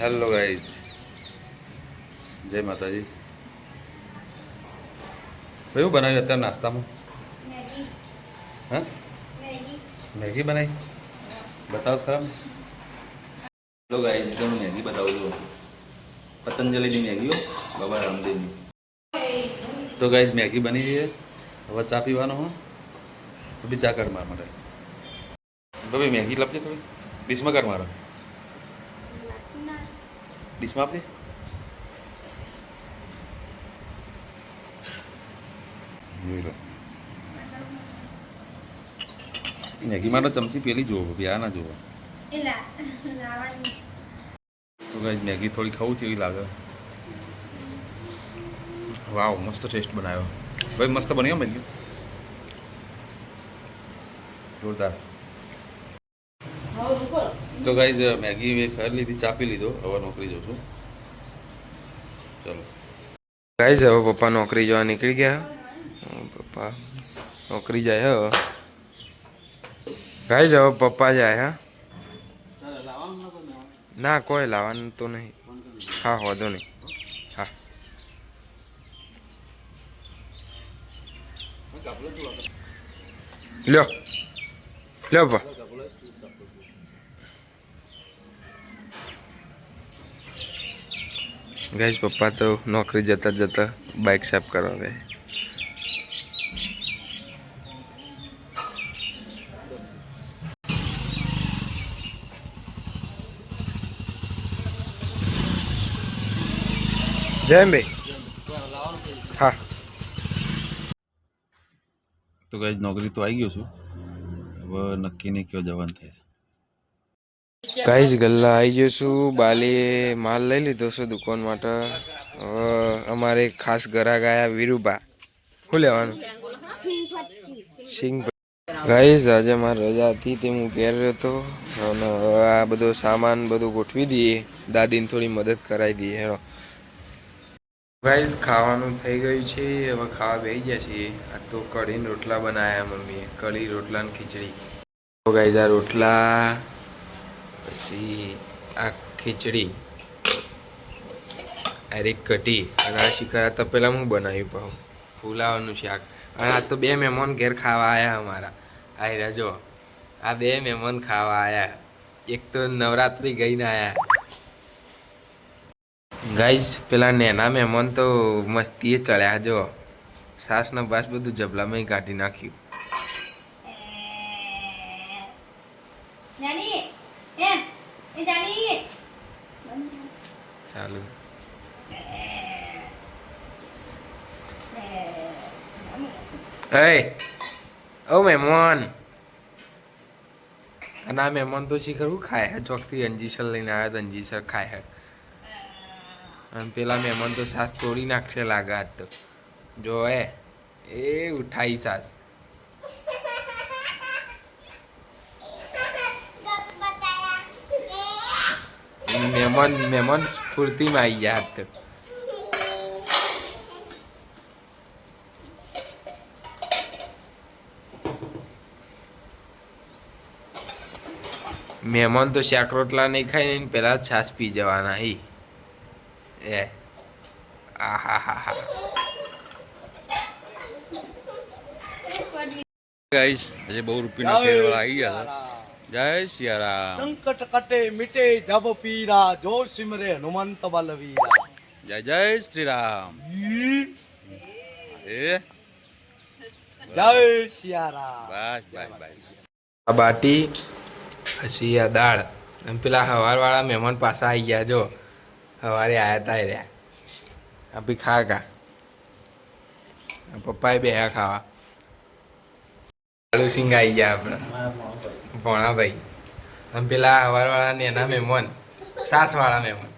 Hello guys જય માતાજી કયું બનાવ્યું અત્યારે નાસ્તામાં મેગી હા મેગી મેગી બનાવી બતાવો ખરા હેલો ગાઈઝ તો હું મેગી બતાવું છું પતંજલિની મેગીઓ બાબા રામદેવની તો ગાઈઝ મેગી બની ગઈ છે હવે ચા પીવાનો હો બી ચા કાઢ માર માટે ભાઈ મેગી લપજે થોડી ડીશમાં કાઢ મારો ડીશમાં આપજે મેગી માટે ચમચી પેલી જુઓ ભાઈ આ ના લાવવાની તો ગાઈઝ મેગી થોડી ખાવું છે એવી લાગે વાવ મસ્ત ટેસ્ટ બનાવ્યો ભાઈ મસ્ત બન્યો મેગી જોરદાર તો ગાઈઝ મેગી મેં ખાઈ લીધી, ચાપી લીધો. હવે નોકરી જઉં છું. ચલો. ગાઈઝ હવે પપ્પા નોકરી જવા નીકળી ગયા. પપ્પા નોકરી જાય હવે ગાઈઝ હવે પપ્પા જાય, હા. ના, કોઈ લાવવાનું તો નહીં. હા, વાંધો નહીં. હા. લ્યો. લ્યો, પપ્પા. ગાઈઝ પપ્પા તો નોકરી જતા જતા બાઇક સાફ કરવા ગયા. જય ભાઈ હા. તો ગાઈઝ નોકરી તો આવી ગયો છું. હવે નક્કી નહીં કયો જવાનું થાય. ગાઈઝ, ગલ્લા આવી ગયો છું. બાલીએ માલ લઈ લીધો છે દુકાન માટે. અમારે ખાસ ગ્રાહક આયા વીરુબા શું લેવાનું? સિંગ ગાઈઝ, આજે મારી રજા હતી તે હું ઘેર હતો. અને આ બધો સામાન બધું ગોઠવી દઈએ. દાદીને થોડી મદદ કરાવી દઈએ હેરો ગાઈઝ, ખાવાનું થઈ ગયું છે. હવે ખાવા બેસી ગયા છીએ. આ તો કઢીને રોટલા બનાવ્યા મમ્મીએ. કઢી, રોટલા ખીચડી. ગાઈઝ, આ રોટલા પછી આ ખીચડી રીત કઢી અને આ શિખર તો પેલા હું બનાવ્યું પાઉં ફૂલાવાનું શાક. અને આ તો બે મહેમાન ઘેર ખાવા આવ્યા અમારા. આ જો આ બે મહેમાન ખાવા આવ્યા એક તો નવરાત્રિ ગઈને આવ્યા ગાઈઝ, પેલા નેના મહેમાન તો મસ્તીએ ચડ્યા જો. સાસ ને બાસ બધું જબલામાં કાઢી નાખ્યું જાની એ એ જાની ચાલુ એ ઓ મહેમાન. અને આ મહેમાન તો શી ખરું? ખાય હે. ચોકથી અંજીસર લઈને આવ્યા તો અંજીસર ખાય હે. અને પેલા મહેમાન તો સાસ તોડી નાખશે લાગે આજ તો જો એ એ ઉઠાઈ સાસ. મહેમાન મહેમાન ફૂર્તિમાં આવી ગયા હાથ તો મહેમાન તો શાક રોટલા નહીં ખાય ને પહેલાં છાસ પી જવાના હી. એ. આ હા હા હા ગાઈસ આજે બહુ રૂપિયાના ફેરવાળા આવી ગયા જય સિયારામ. સંકટ કટે મિટે જબ પીરા જો સિમરે હનુમંત બલવીરા જય જય શ્રી રામ એ. જય સિયારામ. બસ બાય બાય આ બાટી પછી આ દાળ. એમ પેલા હવારવાળા મહેમાન પાછા આવી ગયા, જો. સવારે આવ્યા તા રહ્યા. આ બી ખા પપ્પાએ બે ખાવા. આલુ સિંગ આવી ગયા આપણે. ભોણાભાઈ. આમ પેલા હવારવાળા નેના મહેમાન, સાસવાળા મહેમાન.